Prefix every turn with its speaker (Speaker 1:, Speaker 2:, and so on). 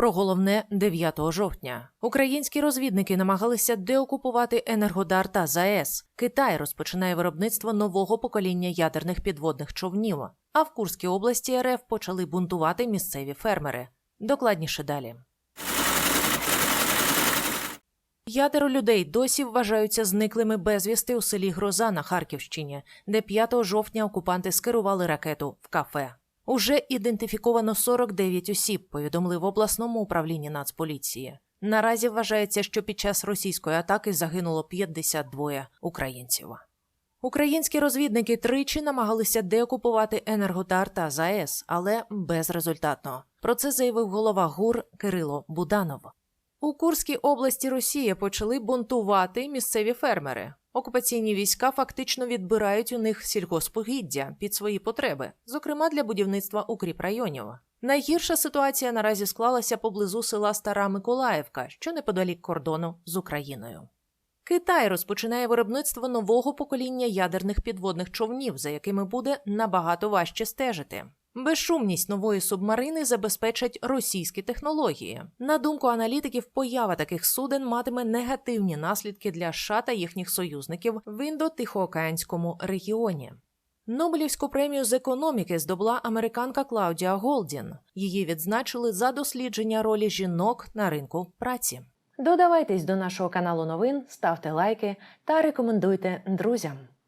Speaker 1: Про головне 9 жовтня українські розвідники намагалися деокупувати Енергодар та ЗАЕС. Китай розпочинає виробництво нового покоління ядерних підводних човнів. А в Курській області РФ почали бунтувати місцеві фермери. Докладніше далі. П'ятеро людей досі вважаються зниклими безвісти у селі Гроза на Харківщині, де 5 жовтня окупанти скерували ракету в кафе. Уже ідентифіковано 49 осіб, повідомили в обласному управлінні Нацполіції. Наразі вважається, що під час російської атаки загинуло 52 українців. Українські розвідники тричі намагалися деокупувати Енергодар та ЗАЕС, але безрезультатно. Про це заявив голова ГУР Кирило Буданов. У Курській області Росії почали бунтувати місцеві фермери. Окупаційні війська фактично відбирають у них сільгоспогіддя під свої потреби, зокрема для будівництва укріпрайонів. Найгірша ситуація наразі склалася поблизу села Стара Миколаївка, що неподалік кордону з Україною. Китай розпочинає виробництво нового покоління ядерних підводних човнів, за якими буде набагато важче стежити. Безшумність нової субмарини забезпечать російські технології. На думку аналітиків, поява таких суден матиме негативні наслідки для США та їхніх союзників в індо-тихоокеанському регіоні. Нобелівську премію з економіки здобула американка Клаудія Голдін. Її відзначили за дослідження ролі жінок на ринку праці. Додавайтесь до нашого каналу новин, ставте лайки та рекомендуйте друзям.